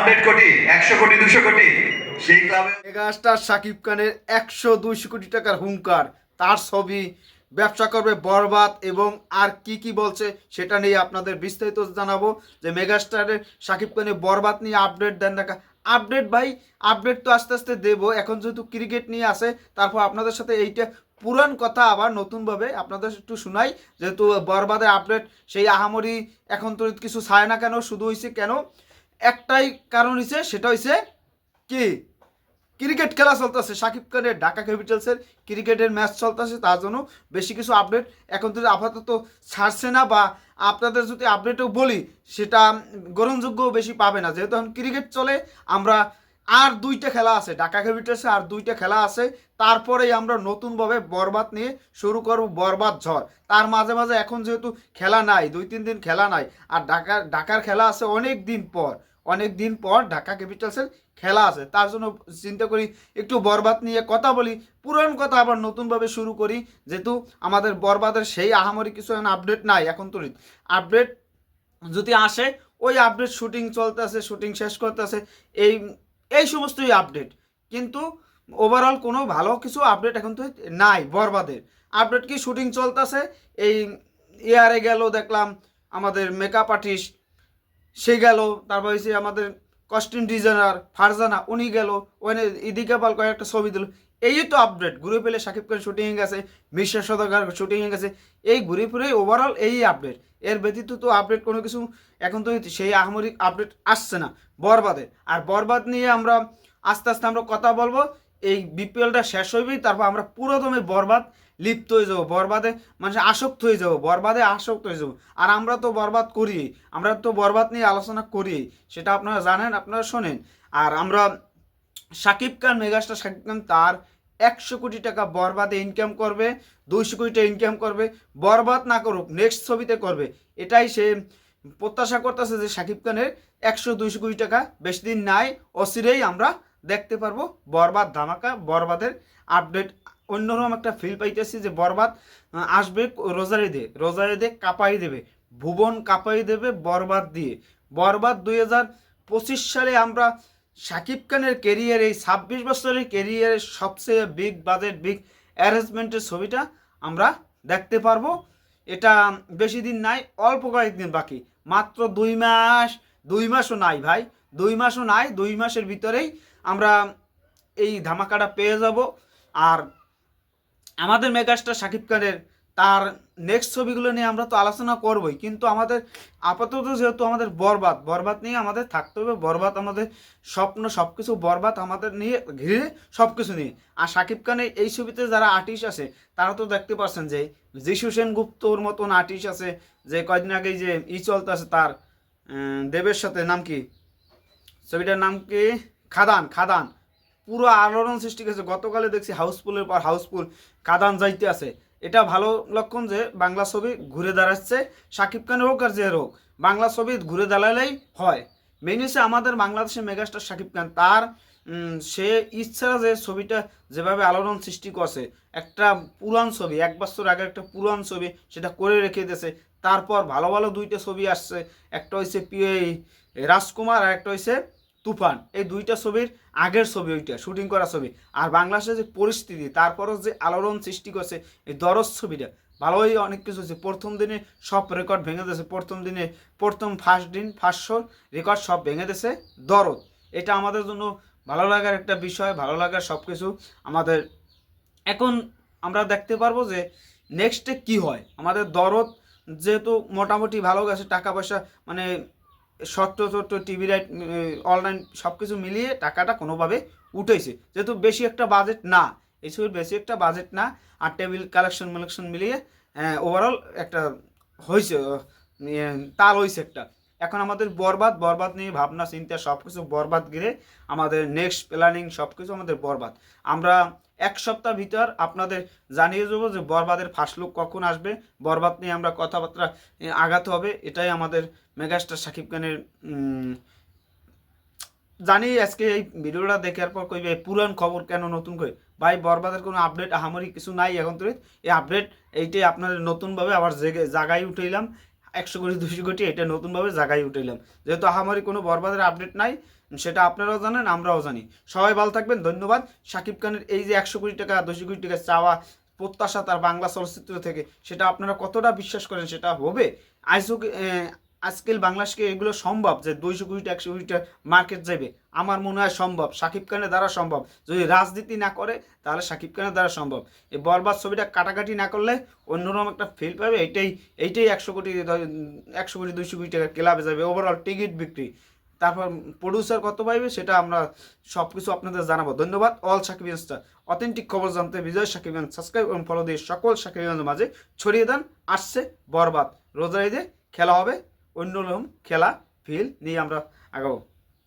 Hundred কোটি, একশো কোটি, দুশো কোটি। সেই ক্লাবে মেগাস্টার শাকিব খানের একশো দুইশো কোটি টাকার হুঙ্কার। তার ছবি, ব্যবসা করবে বরবাদ এবং আর কি কি বলছে সেটা নিয়ে আপনাদের বিস্তারিত জানাব। যে মেগাস্টারের শাকিব খানের বরবাদ নিয়ে আপডেট দেন দেখা আপডেট ভাই আপডেট তো আস্তে আস্তে দেবো। এখন যেহেতু ক্রিকেট নিয়ে আসে তারপর আপনাদের সাথে এইটা পুরান কথা আবার নতুনভাবে আপনাদের একটু শোনাই। যেহেতু বরবাদের আপডেট সেই আহামরি এখন তো কিছু ছায় না কেন, শুধু হয়েছে কেন একটাই কারণ হয়েছে সেটা হয়েছে কি? ক্রিকেট খেলা চলতেছে। সাকিব খানের ঢাকা ক্যাপিটালসের ক্রিকেটের ম্যাচ চলতেছে, তার জন্য বেশি কিছু আপডেট এখন যদি আপাতত ছাড়ছে না বা আপনাদের যদি আপডেটও বলি, সেটা গ্রহণযোগ্য বেশি পাবে না। যেহেতু এখন ক্রিকেট চলে, আমরা আর দুইটা খেলা আছে, ঢাকা ক্যাপিটালসে আর দুইটা খেলা আছে। তারপরেই আমরা নতুনভাবে বরবাদ নিয়ে শুরু করব বরবাদ ঝড়। তার মাঝে মাঝে এখন যেহেতু খেলা নাই, দুই তিন দিন খেলা নাই, আর ঢাকা, ঢাকার খেলা আছে অনেক দিন পর। অনেক দিন পর ঢাকা ক্যাপিটালসের খেলা আছে। তার জন্য চিন্তা করি, একটু বরবাদ নিয়ে কথা বলি, পুরান কথা আবার নতুনভাবে শুরু করি। যেহেতু আমাদের বরবাদের সেই আহামরি কিছু আপডেট নাই, এখন তো আপডেট যদি আসে, ওই আপডেট শুটিং চলতেছে শুটিং শেষ করতেছে, এই এই সমস্তই আপডেট কিন্তু ওভারঅল কোনো ভালো কিছু আপডেট এখন তো নাই বরবাদের। আপডেট কি শুটিং চলতেছে? এই ইয়ারে গেল, দেখলাম আমাদের মেকআপ আর্টিস্ট সে গেল, তারপর হচ্ছে আমাদের কস্টিউম ডিজাইনার ফারজানা উনি গেল, ওখানে ইদিকা পাল কয়েকটা ছবি দিল এই তো আপডেট ঘুরে পেলে সাকিব খান শুটিং হয়ে গেছে মিশ্রা সদকার শুটিংয়ে গেছে, এই ঘুরে ফিরে ওভারঅল এই আপডেট এর ব্যতীত তো আপডেট কোনো কিছু এখন তো সেই আহমরিক আপডেট আসছে না, বরবাদে। আর বরবাদ নিয়ে আমরা আস্তে আস্তে আমরা কথা বলব, এই বিপিএলটা শেষ হইবেই, তারপর আমরা পুরোদমে বরবাদ লিপ্ত হয়ে যাব, বরবাদে মানে আসক্ত হয়ে যাব, বরবাদে আসক্ত হয়ে যাব। আর আমরা তো বরবাদ করি, আমরা তো বরবাদ নিয়ে আলোচনা করি, সেটা আপনারা জানেন, আপনারা শোনেন। আর আমরা সাকিব খান, মেগাস্টার সাকিব খান, তার একশো কোটি টাকা বরবাদে ইনকাম করবে, দুইশো কোটি টাকা ইনকাম করবে, বরবাদ না করুক নেক্সট ছবিতে করবে। এটাই সে প্রত্যাশা করতেছে যে সাকিব খানের একশো দুইশো কোটি টাকা বেশি দিন নাই, অচিরেই আমরা দেখতে পারব বরবাদ ধামাকা, বরবাদের আপডেট অন্যরকম একটা ফিল পাইতেছি যে বরবাদ আসবে রোজারি দিয়ে রোজারি দিয়ে কাঁপাই দেবে। ভুবন কাঁপাই দেবে বরবাদ দিয়ে। বরবাদ দুই হাজার পঁচিশ সালে আমরা শাকিব খানের কেরিয়ার এই ছাব্বিশ বছরের কেরিয়ারের সবচেয়ে বিগ বাজেট বিগ অ্যারেঞ্জমেন্টের ছবিটা আমরা দেখতে পারব। এটা বেশি দিন নাই, অল্প কয়েকদিন বাকি। মাত্র দুই মাস, দুই মাসও নাই ভাই। দুই মাসও নাই, দুই মাসের ভিতরেই আমরা এই ধামাকাটা পেয়ে যাব। আর আমাদের মেগাস্টার শাকিব খানের তার নেক্সট ছবিগুলো নিয়ে আমরা তো আলোচনা করবই, কিন্তু আমাদের আপাতত যেহেতু আমাদের বরবাদ বরবাদ নিয়ে আমাদের থাকতে হবে, বরবাদ আমাদের স্বপ্ন সব কিছু বরবাদ আমাদের নিয়ে ঘিরে সব কিছু নিয়ে। আর শাকিব খানের এই ছবিতে যারা আর্টিস্ট আছে, তারা তো দেখতে পাচ্ছেন যে যিশু সেনগুপ্তর মতন আর্টিস্ট আছে, যে কয়দিন আগেই যে ই চলতে আছে তার দেবের সাথে নাম কি? ছবিটার নাম কি? খাদান খাদান। পুরো আলোড়ন সৃষ্টি করেছে। গতকালে দেখছি হাউসফুলের পর হাউসফুল কাদান যাইতে আছে। এটা ভালো লক্ষণ যে বাংলা ছবি ঘুরে দাঁড়াচ্ছে, সাকিব খানের হোক আর যে হোক, বাংলা ছবি ঘুরে দাঁড়ালেই হয়। মেন হচ্ছে আমাদের বাংলাদেশের মেগাস্টার সাকিব খান। তার সে ইচ্ছা যে ছবিটা যেভাবে আলোড়ন সৃষ্টি করছে, একটা পুরান ছবি, এক বছর আগে একটা পুরান ছবি সেটা করে রেখে দিয়েছে। তারপর ভালো ভালো দুইটা ছবি আসছে। একটা হয়েছে রাজকুমার আর একটা হচ্ছে তুফান, এই দুইটা ছবির আগের ছবি ওইটা, শুটিং করা ছবি। আর বাংলাদেশের যে পরিস্থিতি, তারপরও যে আলোড়ন সৃষ্টি করছে, এই দরজ ছবিটা, ভালোই অনেক কিছু হচ্ছে প্রথম দিনে সব রেকর্ড ভেঙে দিয়েছে। প্রথম দিনে, প্রথম ফার্স্ট দিন ফার্স্ট রেকর্ড সব ভেঙে দিয়েছে। দরদ এটা আমাদের জন্য ভালো লাগার একটা বিষয়, ভালো লাগার সব কিছু আমাদের। এখন আমরা দেখতে পারব যে নেক্সটে কি হয়। আমাদের দরদ যেহেতু মোটামুটি ভালো গেছে, টাকা পয়সা মানে শর্ট শর্ত টিভি রাইট অনলাইন সব কিছু মিলিয়ে টাকাটা কোনোভাবে উঠেছে। যেহেতু বেশি একটা বাজেট না এই ছবির বেশি একটা বাজেট না, আর টেবিল কালেকশন মালেকশন মিলিয়ে ওভারঅল একটা হয়েছে তাল হয়েছে একটা। এখন আমাদের বরবাদ বরবাদ নিয়ে ভাবনা চিন্তা সব কিছু বরবাদ ঘিরে আমাদের নেক্সট প্ল্যানিং সব কিছু আমাদের বরবাদ। আমরা এক সপ্তাহ ভিতর আপনাদের জানিয়ে দেবো যে বরবাদের ফার্স্ট লুক কখন আসবে বরবাদ নিয়ে আমরা কথাবার্তা এ, আগাতে হবে এটাই আমাদের মেগাস্টার শাকিব খানের জানি আজকে এই ভিডিওটা দেখার পর কইবে পুরান খবর কেন নতুন করে? ভাই বরবাদের কোনো আপডেট আহামরি কিছু নাই এখন তো এই আপডেট এইটাই আপনাদের নতুনভাবে আবার জেগে জাগায় উঠাইলাম। একশো কোটি, দুশো কোটি এটা নতুনভাবে জায়গায় উঠেলাম যেহেতু আহামারি কোনো বরবাদের আপডেট নাই, সেটা আপনারাও জানেন, আমরাও জানি। সবাই ভালো থাকবেন, ধন্যবাদ। শাকিব খানের এই যে একশো কোটি টাকা, দুশো কোটি টাকা চাওয়া, প্রত্যাশা তার বাংলা চলচ্চিত্র থেকে, সেটা আপনারা কতটা বিশ্বাস করেন সেটা হবে? আজও আজকাল বাংলাদেশকে এগুলো সম্ভব যে দুইশো কোটি একশো কোটি টাকা মার্কেট যাবে? আমার মনে হয় সম্ভব। শাকিব খানের দ্বারা সম্ভব। যদি রাজনীতি না করে, তাহলে শাকিব খানের দ্বারা সম্ভব। এই বরবাদ ছবিটা কাটাকাটি না করলে অন্যরকম একটা ফিল পাবে। এইটাই এইটাই একশো কোটি একশো কোটি, দুইশো কোটি টাকা ক্লাবে যাবে ওভারঅল টিকিট বিক্রি। তারপর প্রডিউসার কত পাইবে সেটা আমরা সব কিছু আপনাদের জানাব। ধন্যবাদ অল সাকিবিয়ান স্টার অথেন্টিক খবর জানতে বিজয় সাকিবিয়ান সাবস্ক্রাইব এবং ফলো দিয়ে সকল সাকিবিয়ানের মাঝে ছড়িয়ে দেন। আসছে বরবাদ। রোজার খেলা হবে অন্যরকম খেলা ফিল নিয়ে আমরা আগাবো।